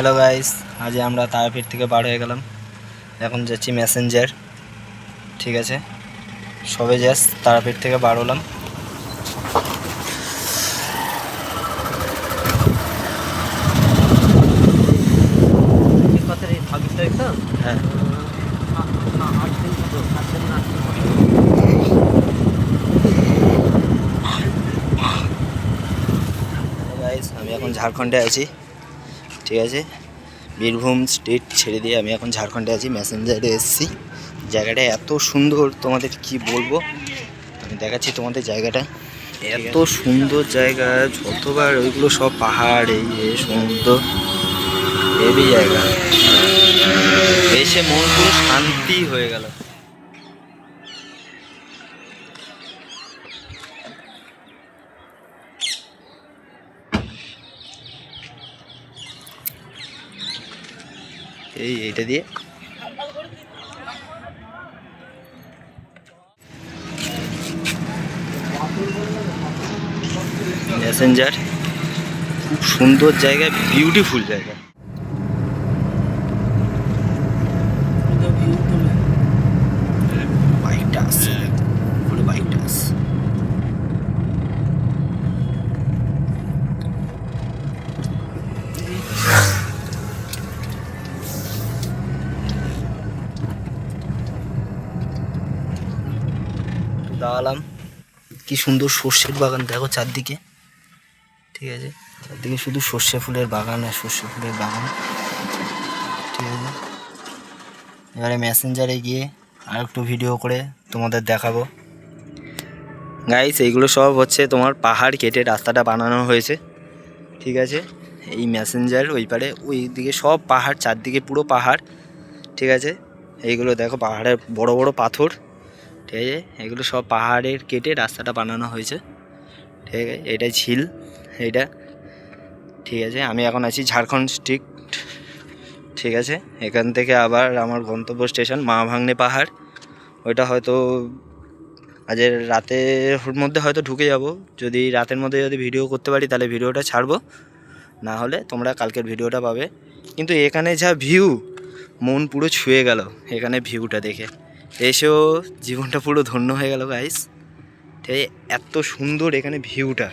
Hello guys আজ আমরা তারাপীঠ থেকে বার হয়ে গেলাম। এখন যাচ্ছি ম্যাসেঞ্জার ঠিক আছে? সবে যাস তারাপীঠ থেকে বার হলাম। হ্যাঁ। আমি এখন ঝাড়খণ্ডে আছি। ঠিক আছে? বীরভূম স্টেট ছেড়ে দিয়ে আমি এখন ঝাড়খণ্ডে আছি ম্যাসেঞ্জারে এসেছি। জায়গাটা এত সুন্দর, তোমাদের কি বলব? আমি দেখাচ্ছি তোমাদের জায়গাটা। এত সুন্দর জায়গা, যতবার ওইগুলো সব পাহাড়, এই সমুদ্র, হেভি জায়গা। এসে মন শান্তি হয়ে গেল। এই এইটা দিয়ে। প্যাসেঞ্জার খুব সুন্দর জায়গা বিউটিফুল জায়গা। দাঁড়ালাম। কি সুন্দর সর্ষের বাগান, দেখো চারদিকে। ঠিক আছে? চারদিকে শুধু সর্ষে ফুলের বাগান আর সর্ষে ফুলের বাগান। ঠিক আছে? এবারে মেসেঞ্জারে গিয়ে আর একটু ভিডিও করে তোমাদের দেখাবো। গাইস এইগুলো সব হচ্ছে তোমার পাহাড় কেটে রাস্তাটা বানানো হয়েছে। ঠিক আছে? এই মেসেঞ্জার ওই পারে, ওই দিকে সব পাহাড়, চারদিকে পুরো পাহাড়। ঠিক আছে? এইগুলো দেখো, পাহাড়ের বড় বড় পাথর। ঠিক আছে? এগুলো সব পাহাড়ের কেটে রাস্তাটা বানানো হয়েছে। ঠিক আছে? এটা ঝিল এটা ঠিক আছে? আমি এখন আছি ঝাড়খণ্ড স্ট্রিক্ট ঠিক আছে? এখান থেকে আবার আমার গন্তব্য স্টেশন মা ভাঙনে পাহাড়। ওইটা হয়তো আজের রাতের মধ্যে হয়তো ঢুকে যাব। যদি রাতের মধ্যে যদি ভিডিও করতে পারি, তাহলে ভিডিওটা ছাড়বো। না হলে তোমরা কালকের ভিডিওটা পাবে। কিন্তু এখানে যা ভিউ মন পুরো ছুঁয়ে গেল। এখানে ভিউটা দেখে। এসেও জীবনটা পুরো ধন্য হয়ে গেল গাইস ঠিক এত সুন্দর এখানে ভিউটা